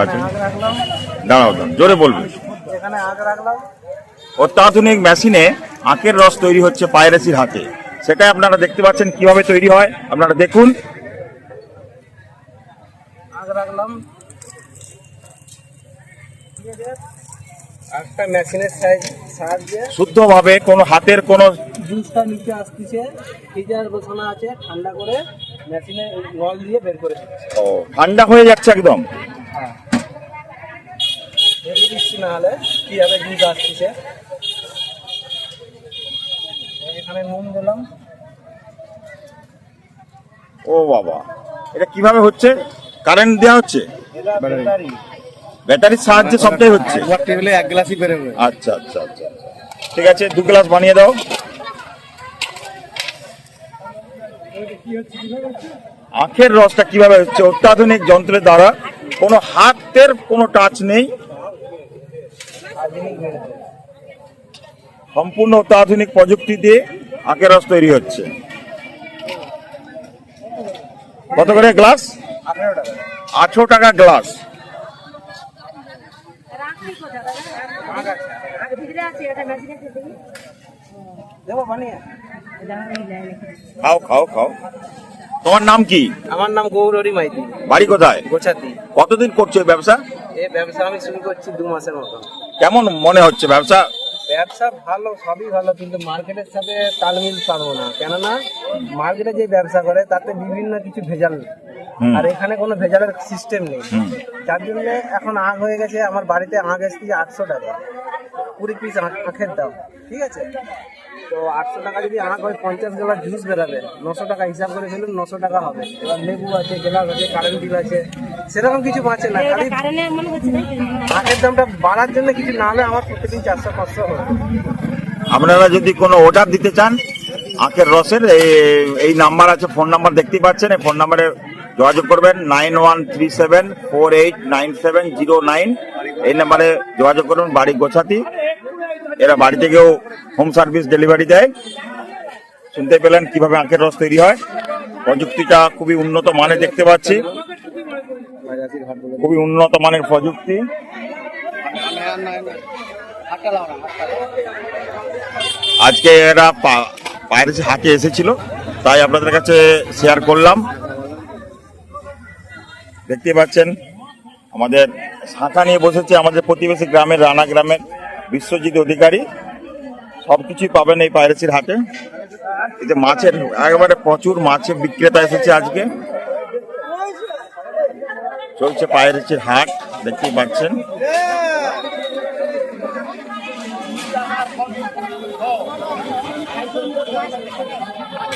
আচ্ছা। দাঁড়াও দাঁড়াও জোরে রাখলাম অত্যাধুনিক মেশিনে আখের রস তৈরি হচ্ছে পায়রাসির হাতে। সেটাই আপনারা দেখতে পাচ্ছেন কীভাবে তৈরি হয়। আপনারা দেখুন। শুদ্ধভাবে কোনো হাতের কোনো জুসটা নিচে আসতেছে ফ্রিজার বসানো আছে ঠান্ডা করে। মেশিনে জল দিয়ে বের করে দিচ্ছে। ও, ঠান্ডা হয়ে যাচ্ছে একদম। হ্যাঁ। বেরিয়ে দিচ্ছি না হলে কীভাবে জুস আসতেছে। এখানে নুন দিলাম। ও বাবা এটা কীভাবে হচ্ছে? কারেন্ট দেওয়া হচ্ছে? এটা ব্যাটারি। ব্যাটারির সাহায্যে সবটাই হচ্ছে। টেবিলে এক গ্লাসই বেরোবে। আচ্ছা আচ্ছা আচ্ছা। ঠিক আছে দু গ্লাস বানিয়ে দাও। আখের রসটা কীভাবে হচ্ছে? অত্যাধুনিক যন্ত্রের দ্বারা। কোনো হাতের কোনো টাচ নেই। সম্পূর্ণ অত্যাধুনিক প্রযুক্তি দিয়ে আখের রস তৈরি হচ্ছে। কত করে গ্লাস? আঠেরো টাকা গ্লাস। দেবো বানিয়ে। খাও খাও খাও। তোমার নাম কি? আমার নাম গৌরী মাইতি। বাড়ি কোথায়? গোছাতি। কতদিন করছ এই ব্যবসা? এই ব্যবসা আমি শুরু করছি দু মাসের মতো। কেমন মনে হচ্ছে ব্যবসা? ব্যবসা ভালো সবই ভালো কিন্তু মার্কেটের সাথে তালমিল পারব না। কেননা মার্কেটে যে ব্যবসা করে তাতে বিভিন্ন কিছু ভেজাল। আর এখানে কোনো ভেজালের সিস্টেম নেই। যার জন্য এখন আগ হয়ে গেছে আমার বাড়িতে আগ এসেছে আটশো টাকা। কুড়ি পিস আখের দাম ঠিক আছে? তো আটশো টাকা যদি আগ হয় পঞ্চাশ গ্লাস জুস বেরাবে। নশো টাকা হিসাব করে ফেলুন নশো টাকা হবে। এবার লেবু আছে গ্লাস আছে কারেন্ট বিল আছে সেরকম কিছু বাঁচে না। খালি কারণে হচ্ছে না আখের দামটা বাড়ার জন্য কিছু না হলে আমার প্রতিদিন চারশো পাঁচশো হবে আপনারা যদি কোনো অর্ডার দিতে চান আখের রসের এই- এই নাম্বার আছে ফোন নাম্বার দেখতেই পাচ্ছেন এই ফোন নাম্বারে যোগাযোগ করবেন nine one three seven four eight nine seven zero nine এই নাম্বারে যোগাযোগ করুন বাড়ি গোছাতি। এরা বাড়ি থেকেও হোম সার্ভিস ডেলিভারি দেয়। শুনতে পেলেন কীভাবে আখের রস তৈরি হয়। প্রযুক্তিটা খুবই উন্নত মানের দেখতে পাচ্ছি। খুবই উন্নত মানের প্রযুক্তি। আজকে এরা পায়ের হাটে এসেছিল, তাই আপনাদের কাছে শেয়ার করলাম। দেখতে পাচ্ছেন, আমাদের শাখা নিয়ে বসেছে আমাদের প্রতিবেশী গ্রামের, রানা গ্রামের। বিশ্বজিৎ অধিকারী সব কিছুই পাবেন এই পাইরেসির হাটে। এই যে মাছের, একেবারে প্রচুর মাছের বিক্রেতা এসেছে আজকে। চলছে পাইরেসির হাট, দেখতেই পাচ্ছেন।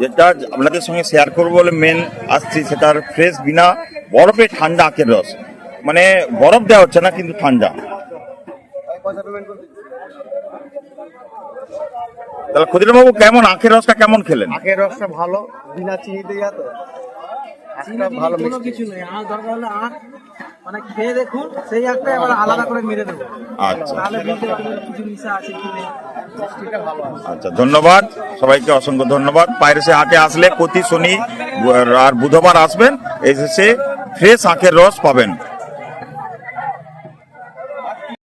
যেটা আপনাদের সঙ্গে শেয়ার করব বলে মেন আসছি সেটার ফ্রেশ বিনা বরফে ঠান্ডা আখের রস। মানে বরফ দেওয়া হচ্ছে না কিন্তু ঠান্ডা। তাহলে ক্ষুদিরাম বাবু কেমন আখের রসটা কেমন খেলেন? আখের রসটা ভালো বিনা চিনিতে যাতো ভালো কিছু নেই দরকার হলে আখ মানে খেয়ে দেখুন সেই একটা এবার আলাদা করে মেরে দেবো। আচ্ছা। তাহলে বুঝতে পারবেন কিছু মিশা আছে কি নেই। মিষ্টিটা ভালো আছে। আচ্ছা ধন্যবাদ। সবাইকে অসংখ্য ধন্যবাদ। পাইরেসে হাটে আসলে প্রতি শনি আর বুধবার আসবেন এসে ফ্রেশ আঁখের রস পাবেন।